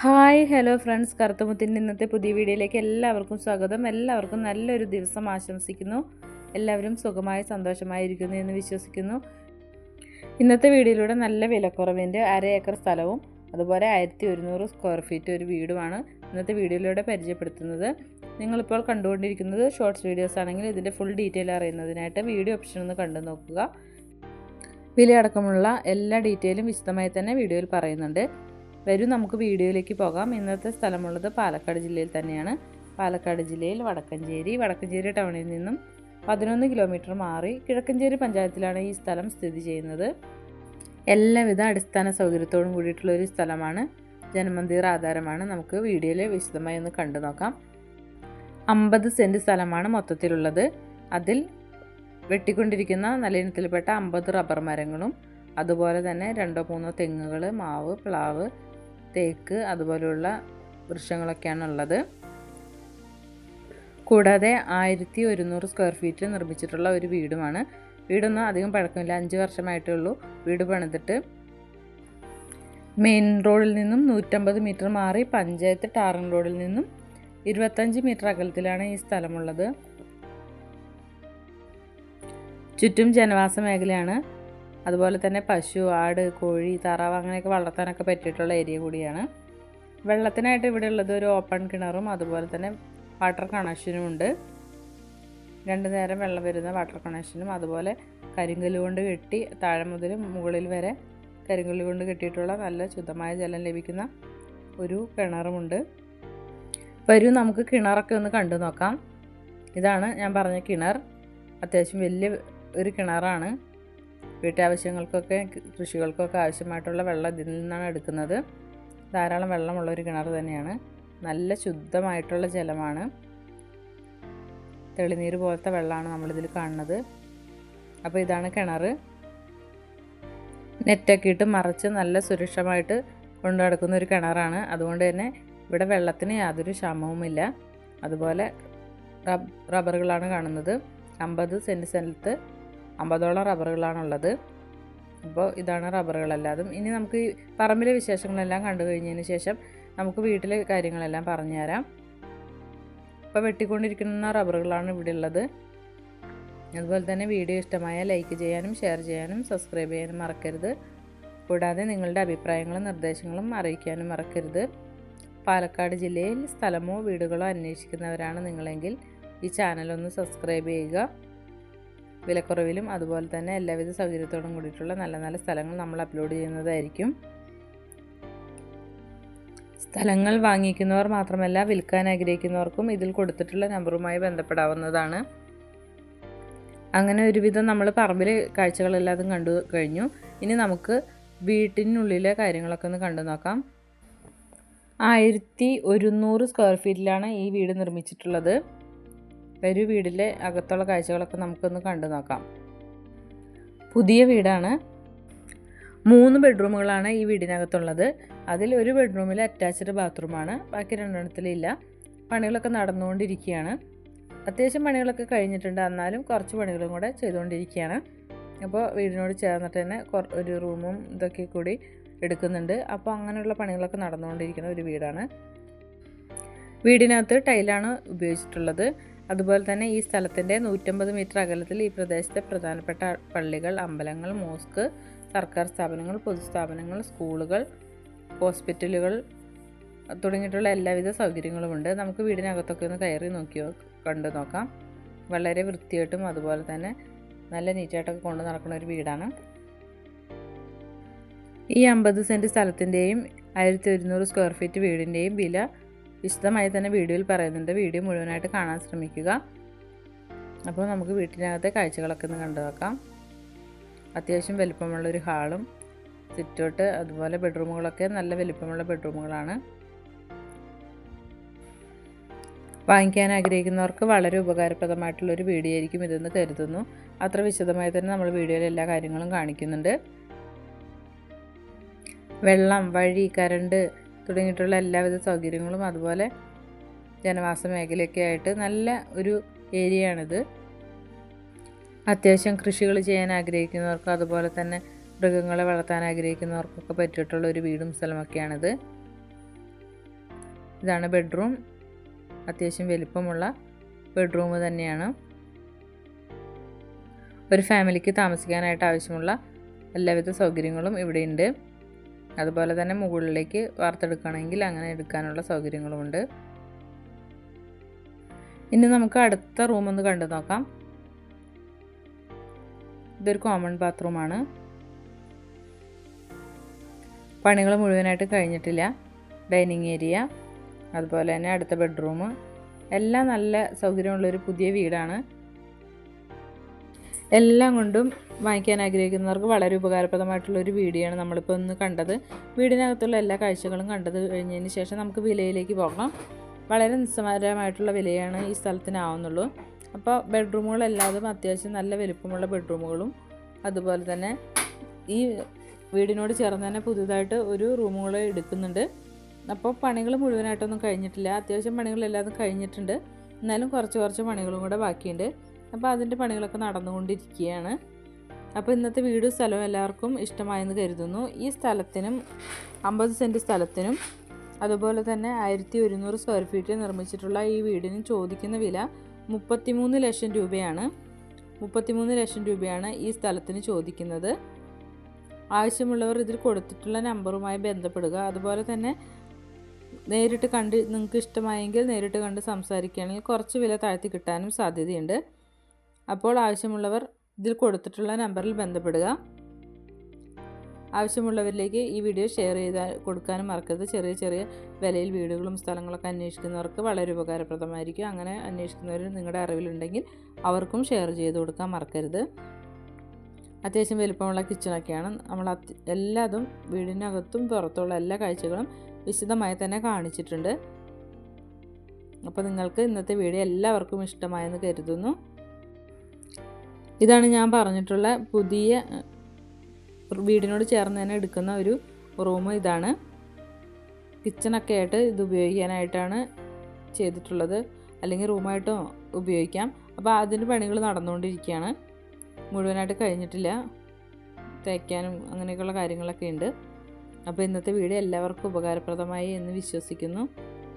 Hi hello friends. കറുത്തമുത്തിന്റെ ഇന്നത്തെ പുതിയ വീഡിയോയിലേക്ക് എല്ലാവർക്കും സ്വാഗതം. എല്ലാവർക്കും നല്ലൊരു ദിവസം ആശംസിക്കുന്നു. എല്ലാവരും സുഖമായി സന്തോഷമായിരിക്കുന്നു എന്ന് വിശ്വസിക്കുന്നു. ഇന്നത്തെ വീഡിയോയിലൂടെ നല്ല വിലക്കുറവിന്റെ അര ഏക്കർ സ്ഥലവും അതുപോലെ ആയിരത്തി ഒരുന്നൂറ് സ്ക്വയർ ഫീറ്റ് ഒരു വീടുമാണ് ഇന്നത്തെ വീഡിയോയിലൂടെ പരിചയപ്പെടുത്തുന്നത്. നിങ്ങളിപ്പോൾ കണ്ടുകൊണ്ടിരിക്കുന്നത് ഷോർട്സ് വീഡിയോസ് ആണെങ്കിൽ ഇതിന്റെ ഫുൾ ഡീറ്റെയിൽ അറിയുന്നതിനായിട്ട് വീഡിയോ ഓപ്ഷൻ ഒന്ന് കണ്ടു നോക്കുക. വിലയടക്കമുള്ള എല്ലാ ഡീറ്റെയിലും വിശദമായി തന്നെ വീഡിയോയിൽ പറയുന്നുണ്ട്. വരും നമുക്ക് വീഡിയോയിലേക്ക് പോകാം. ഇന്നത്തെ സ്ഥലമുള്ളത് പാലക്കാട് ജില്ലയിൽ തന്നെയാണ്. പാലക്കാട് ജില്ലയിൽ വടക്കഞ്ചേരി. വടക്കഞ്ചേരി ടൗണിൽ നിന്നും പതിനൊന്ന് കിലോമീറ്റർ മാറി കിഴക്കഞ്ചേരി പഞ്ചായത്തിലാണ് ഈ സ്ഥലം സ്ഥിതി ചെയ്യുന്നത്. എല്ലാവിധ അടിസ്ഥാന സൗകര്യത്തോടും കൂടിയിട്ടുള്ള ഒരു സ്ഥലമാണ്. ജനമന്ദിർ ആധാരമാണ്. നമുക്ക് വീഡിയോയിൽ വിശദമായി ഒന്ന് കണ്ടു നോക്കാം. അമ്പത് സെന്റ് സ്ഥലമാണ് മൊത്തത്തിലുള്ളത്. അതിൽ വെട്ടിക്കൊണ്ടിരിക്കുന്ന നല്ല ഇനത്തിൽപ്പെട്ട അമ്പത് റബ്ബർ മരങ്ങളും അതുപോലെ തന്നെ രണ്ടോ മൂന്നോ തെങ്ങുകൾ മാവ് പ്ലാവ് തേക്ക് അതുപോലെയുള്ള വൃക്ഷങ്ങളൊക്കെയാണ് ഉള്ളത് കൂടാതെ ആയിരത്തി ഒരുന്നൂറ് സ്ക്വയർ ഫീറ്റിൽ നിർമ്മിച്ചിട്ടുള്ള ഒരു വീടുമാണ്. വീടൊന്നും അധികം പഴക്കമില്ല. അഞ്ച് വർഷമായിട്ടേ ഉള്ളൂ വീട് പണിതിട്ട് മെയിൻ റോഡിൽ നിന്നും നൂറ്റമ്പത് മീറ്റർ മാറി പഞ്ചായത്ത് ടാറിംഗ് റോഡിൽ നിന്നും ഇരുപത്തഞ്ച് മീറ്റർ അകലത്തിലാണ് ഈ സ്ഥലമുള്ളത്. ചുറ്റും ജനവാസ മേഖലയാണ്. അതുപോലെ തന്നെ പശു ആട് കോഴി താറാവ് അങ്ങനെയൊക്കെ വളർത്താനൊക്കെ പറ്റിയിട്ടുള്ള ഏരിയ കൂടിയാണ്. വെള്ളത്തിനായിട്ട് ഇവിടെ ഉള്ളത് ഒരു ഓപ്പൺ കിണറും അതുപോലെ തന്നെ വാട്ടർ കണക്ഷനും ഉണ്ട്. രണ്ട് നേരം വെള്ളം വരുന്ന വാട്ടർ കണക്ഷനും അതുപോലെ കരിങ്കല്ല് കൊണ്ട് കെട്ടി താഴെ മുതൽ മുകളിൽ വരെ കരിങ്കല്ല് കൊണ്ട് കെട്ടിയിട്ടുള്ള നല്ല ശുദ്ധമായ ജലം ലഭിക്കുന്ന ഒരു കിണറുമുണ്ട്. വരൂ നമുക്ക് കിണറൊക്കെ ഒന്ന് കണ്ടു നോക്കാം. ഇതാണ് ഞാൻ പറഞ്ഞ കിണർ. അത്യാവശ്യം വലിയ ഒരു കിണറാണ്. വീട്ടാവശ്യങ്ങൾക്കൊക്കെ കൃഷികൾക്കൊക്കെ ആവശ്യമായിട്ടുള്ള വെള്ളം ഇതിൽ നിന്നാണ് എടുക്കുന്നത്. ധാരാളം വെള്ളമുള്ള ഒരു കിണർ തന്നെയാണ്. നല്ല ശുദ്ധമായിട്ടുള്ള ജലമാണ്. തെളിനീര് പോലത്തെ വെള്ളമാണ് നമ്മളിതിൽ കാണുന്നത്. അപ്പോൾ ഇതാണ് കിണർ. നെറ്റൊക്കെ ഇട്ട് മറച്ച് നല്ല സുരക്ഷമായിട്ട് കൊണ്ടു നടക്കുന്ന ഒരു കിണറാണ്. അതുകൊണ്ട് തന്നെ ഇവിടെ വെള്ളത്തിന് യാതൊരു ക്ഷാമവുമില്ല. അതുപോലെ റബ്ബറുകളാണ് കാണുന്നത്. അമ്പത് സെന്റ് സ്ഥലത്ത് അമ്പതോളം റബ്ബറുകളാണുള്ളത്. അപ്പോൾ ഇതാണ് റബ്ബറുകളെല്ലാതും. ഇനി നമുക്ക് പറമ്പിലെ വിശേഷങ്ങളെല്ലാം കണ്ടു കഴിഞ്ഞതിന് ശേഷം നമുക്ക് വീട്ടിലെ കാര്യങ്ങളെല്ലാം പറഞ്ഞു തരാം ഇപ്പോൾ വെട്ടിക്കൊണ്ടിരിക്കുന്ന റബ്ബറുകളാണ് ഇവിടെ ഉള്ളത് അതുപോലെ തന്നെ വീഡിയോ ഇഷ്ടമായ ലൈക്ക് ചെയ്യാനും ഷെയർ ചെയ്യാനും സബ്സ്ക്രൈബ് ചെയ്യാനും മറക്കരുത്. കൂടാതെ നിങ്ങളുടെ അഭിപ്രായങ്ങളും നിർദ്ദേശങ്ങളും അറിയിക്കാനും മറക്കരുത്. പാലക്കാട് ജില്ലയിൽ സ്ഥലമോ വീടുകളോ അന്വേഷിക്കുന്നവരാണ് നിങ്ങളെങ്കിൽ ഈ ചാനലൊന്ന് സബ്സ്ക്രൈബ് ചെയ്യുക. വിലക്കുറവിലും അതുപോലെ തന്നെ എല്ലാവിധ സൗകര്യത്തോടും കൂടിയിട്ടുള്ള നല്ല നല്ല സ്ഥലങ്ങൾ നമ്മൾ അപ്ലോഡ് ചെയ്യുന്നതായിരിക്കും. സ്ഥലങ്ങൾ വാങ്ങിക്കുന്നവർ മാത്രമല്ല വിൽക്കാൻ ആഗ്രഹിക്കുന്നവർക്കും ഇതിൽ കൊടുത്തിട്ടുള്ള നമ്പറുമായി ബന്ധപ്പെടാവുന്നതാണ്. അങ്ങനെ ഒരുവിധം നമ്മൾ പറമ്പിൽ കാഴ്ചകളെല്ലാം കണ്ടു കഴിഞ്ഞു. ഇനി നമുക്ക് വീട്ടിനുള്ളിലെ കാര്യങ്ങളൊക്കെ ഒന്ന് കണ്ടു നോക്കാം. ആയിരത്തി ഒരുന്നൂറ് സ്ക്വയർ ഫീറ്റിലാണ് ഈ വീട് നിർമ്മിച്ചിട്ടുള്ളത്. ഒരു വീടിലെ അകത്തുള്ള കാഴ്ചകളൊക്കെ നമുക്കൊന്ന് കണ്ടു നോക്കാം. പുതിയ വീടാണ്. മൂന്ന് ബെഡ്റൂമുകളാണ് ഈ വീടിനകത്തുള്ളത്. അതിൽ ഒരു ബെഡ്റൂമിൽ അറ്റാച്ച്ഡ് ബാത്റൂമാണ്. ബാക്കി രണ്ടെണ്ണത്തിലില്ല. പണികളൊക്കെ നടന്നുകൊണ്ടിരിക്കുകയാണ്. അത്യാവശ്യം പണികളൊക്കെ കഴിഞ്ഞിട്ടുണ്ട്. എന്നാലും കുറച്ച് പണികളും കൂടെ ചെയ്തുകൊണ്ടിരിക്കുകയാണ്. അപ്പോൾ വീടിനോട് ചേർന്നിട്ട് തന്നെ ഒരു റൂമും ഇതൊക്കെ കൂടി എടുക്കുന്നുണ്ട്. അപ്പോൾ അങ്ങനെയുള്ള പണികളൊക്കെ നടന്നുകൊണ്ടിരിക്കുന്ന ഒരു വീടാണ്. വീടിനകത്ത് ടൈലാണ് ഉപയോഗിച്ചിട്ടുള്ളത്. അതുപോലെ തന്നെ ഈ സ്ഥലത്തിന്റെ നൂറ്റമ്പത് മീറ്റർ അകലത്തിൽ ഈ പ്രദേശത്തെ പ്രധാനപ്പെട്ട പള്ളികൾ അമ്പലങ്ങൾ മോസ്ക് സർക്കാർ സ്ഥാപനങ്ങൾ പൊതുസ്ഥാപനങ്ങൾ സ്കൂളുകൾ ഹോസ്പിറ്റലുകൾ തുടങ്ങിയിട്ടുള്ള എല്ലാവിധ സൗകര്യങ്ങളുമുണ്ട്. നമുക്ക് വീടിനകത്തൊക്കെ ഒന്ന് കയറി നോക്കിയോ കണ്ടു നോക്കാം. വളരെ വൃത്തിയായിട്ടും അതുപോലെ തന്നെ നല്ല നീറ്റായിട്ടൊക്കെ കൊണ്ടു നടക്കുന്ന ഒരു വീടാണ്. ഈ അമ്പത് സെന്റ് സ്ഥലത്തിന്റെയും ആയിരത്തി ഒരുന്നൂറ് സ്ക്വയർ ഫീറ്റ് വീടിന്റെയും വില വിശദമായി തന്നെ വീഡിയോയിൽ പറയുന്നുണ്ട്. വീഡിയോ മുഴുവനായിട്ട് കാണാൻ ശ്രമിക്കുക. അപ്പോൾ നമുക്ക് വീട്ടിനകത്തെ കാഴ്ചകളൊക്കെ ഒന്ന് കണ്ടു നോക്കാം. അത്യാവശ്യം വലിപ്പമുള്ളൊരു ഹാളും സിറ്റൗട്ട് അതുപോലെ ബെഡ്റൂമുകളൊക്കെ നല്ല വലിപ്പമുള്ള ബെഡ്റൂമുകളാണ്. വാങ്ങിക്കാൻ ആഗ്രഹിക്കുന്നവർക്ക് വളരെ ഉപകാരപ്രദമായിട്ടുള്ളൊരു വീഡിയോ ആയിരിക്കും ഇതെന്ന് കരുതുന്നു. അത്ര വിശദമായി തന്നെ നമ്മൾ വീഡിയോയിൽ എല്ലാ കാര്യങ്ങളും കാണിക്കുന്നുണ്ട്. വെള്ളം വഴി കരണ്ട് തുടങ്ങിയിട്ടുള്ള എല്ലാവിധ സൗകര്യങ്ങളും അതുപോലെ ജനവാസ മേഖലയൊക്കെ ആയിട്ട് നല്ല ഒരു ഏരിയയാണിത്. അത്യാവശ്യം കൃഷികൾ ചെയ്യാൻ ആഗ്രഹിക്കുന്നവർക്കും അതുപോലെ തന്നെ മൃഗങ്ങളെ വളർത്താൻ ആഗ്രഹിക്കുന്നവർക്കൊക്കെ പറ്റിയിട്ടുള്ള ഒരു വീടും സ്ഥലമൊക്കെയാണിത്. ഇതാണ് ബെഡ്റൂം. അത്യാവശ്യം വലിപ്പമുള്ള ബെഡ്റൂം തന്നെയാണ്. ഒരു ഫാമിലിക്ക് താമസിക്കാനായിട്ട് ആവശ്യമുള്ള എല്ലാവിധ സൗകര്യങ്ങളും ഇവിടെയുണ്ട്. അതുപോലെ തന്നെ മുകളിലേക്ക് വാർത്തെടുക്കണമെങ്കിൽ അങ്ങനെ എടുക്കാനുള്ള സൗകര്യങ്ങളുമുണ്ട്. ഇനി നമുക്ക് അടുത്ത റൂം ഒന്ന് കണ്ടു നോക്കാം. ഇതൊരു കോമൺ ബാത്റൂമാണ്. പണികൾ മുഴുവനായിട്ട് കഴിഞ്ഞിട്ടില്ല. ഡൈനിങ് ഏരിയ അതുപോലെ തന്നെ അടുത്ത ബെഡ്റൂം. എല്ലാം നല്ല സൗകര്യമുള്ളൊരു പുതിയ വീടാണ്. എല്ലാം കൊണ്ടും വാങ്ങിക്കാൻ ആഗ്രഹിക്കുന്നവർക്ക് വളരെ ഉപകാരപ്രദമായിട്ടുള്ള ഒരു വീഡിയോ ആണ് നമ്മളിപ്പോൾ ഒന്ന് കണ്ടത്. വീടിനകത്തുള്ള എല്ലാ കാഴ്ചകളും കണ്ടത് കഴിഞ്ഞതിന് ശേഷം നമുക്ക് വിലയിലേക്ക് പോകാം. വളരെ നിസ്സാരമായിട്ടുള്ള വിലയാണ് ഈ സ്ഥലത്തിനാവുന്നുള്ളൂ. അപ്പോൾ ബെഡ്റൂമുകളെല്ലാതും അത്യാവശ്യം നല്ല വലുപ്പമുള്ള ബെഡ്റൂമുകളും അതുപോലെ തന്നെ ഈ വീടിനോട് ചേർന്ന് തന്നെ പുതിയതായിട്ട് ഒരു റൂമുകൾ എടുക്കുന്നുണ്ട്. അപ്പോൾ പണികൾ മുഴുവനായിട്ടൊന്നും കഴിഞ്ഞിട്ടില്ല. അത്യാവശ്യം പണികളെല്ലാതും കഴിഞ്ഞിട്ടുണ്ട്. എന്നാലും കുറച്ച് കുറച്ച് പണികളും കൂടെ ബാക്കിയുണ്ട്. അപ്പോൾ അതിന്റെ പണികളൊക്കെ നടന്നുകൊണ്ടിരിക്കുകയാണ്. അപ്പോൾ ഇന്നത്തെ വീടും സ്ഥലവും എല്ലാവർക്കും ഇഷ്ടമായെന്ന് കരുതുന്നു. ഈ സ്ഥലത്തിനും അമ്പത് സെന്റ് സ്ഥലത്തിനും അതുപോലെ തന്നെ ആയിരത്തി ഒരുന്നൂറ് സ്ക്വയർ ഫീറ്റിൽ നിർമ്മിച്ചിട്ടുള്ള ഈ വീടിന് ചോദിക്കുന്ന വില മുപ്പത്തിമൂന്ന് ലക്ഷം രൂപയാണ്. മുപ്പത്തിമൂന്ന് ലക്ഷം രൂപയാണ് ഈ സ്ഥലത്തിന് ചോദിക്കുന്നത്. ആവശ്യമുള്ളവർ ഇതിൽ കൊടുത്തിട്ടുള്ള നമ്പറുമായി ബന്ധപ്പെടുക. അതുപോലെ തന്നെ നേരിട്ട് കണ്ട് നിങ്ങൾക്ക് ഇഷ്ടമായെങ്കിൽ നേരിട്ട് കണ്ട് സംസാരിക്കുകയാണെങ്കിൽ കുറച്ച് വില താഴ്ത്തി കിട്ടാനും സാധ്യതയുണ്ട്. അപ്പോൾ ആവശ്യമുള്ളവർ ഇതിൽ കൊടുത്തിട്ടുള്ള നമ്പറിൽ ബന്ധപ്പെടുക. ആവശ്യമുള്ളവരിലേക്ക് ഈ വീഡിയോ ഷെയർ ചെയ്ത കൊടുക്കാനും മറക്കരുത്. ചെറിയ ചെറിയ വിലയിൽ വീടുകളും സ്ഥലങ്ങളൊക്കെ അന്വേഷിക്കുന്നവർക്ക് വളരെ ഉപകാരപ്രദമായിരിക്കും. അങ്ങനെ അന്വേഷിക്കുന്നവർ നിങ്ങളുടെ അറിവിലുണ്ടെങ്കിൽ അവർക്കും ഷെയർ ചെയ്ത് കൊടുക്കാൻ മറക്കരുത്. അത്യാവശ്യം വലിപ്പമുള്ള കിച്ചണൊക്കെയാണ്. നമ്മൾ എല്ലാതും വീടിനകത്തും പുറത്തുള്ള എല്ലാ കാഴ്ചകളും വിശദമായി തന്നെ കാണിച്ചിട്ടുണ്ട്. അപ്പോൾ നിങ്ങൾക്ക് ഇന്നത്തെ വീഡിയോ എല്ലാവർക്കും ഇഷ്ടമായെന്ന് കരുതുന്നു. ഇതാണ് ഞാൻ പറഞ്ഞിട്ടുള്ള പുതിയ വീടിനോട് ചേർന്ന് തന്നെ എടുക്കുന്ന ഒരു റൂം ഇതാണ്. കിച്ചണൊക്കെ ആയിട്ട് ഇത് ഉപയോഗിക്കാനായിട്ടാണ് ചെയ്തിട്ടുള്ളത്. അല്ലെങ്കിൽ റൂമായിട്ടും ഉപയോഗിക്കാം. അപ്പോൾ അതിന്റെ പണികൾ നടന്നുകൊണ്ടിരിക്കുകയാണ്. മുഴുവനായിട്ട് കഴിഞ്ഞിട്ടില്ല. തേക്കാനും അങ്ങനെയൊക്കെയുള്ള കാര്യങ്ങളൊക്കെ ഉണ്ട്. അപ്പോൾ ഇന്നത്തെ വീഡിയോ എല്ലാവർക്കും ഉപകാരപ്രദമായി എന്ന് വിശ്വസിക്കുന്നു.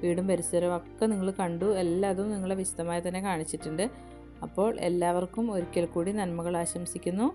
വീടും പരിസരവും ഒക്കെ നിങ്ങൾ കണ്ടു. എല്ലാതും നിങ്ങളെ വിശദമായി തന്നെ കാണിച്ചിട്ടുണ്ട്. അപ്പോൾ എല്ലാവർക്കും ഒരിക്കൽ കൂടി നന്മകൾ ആശംസിക്കുന്നു.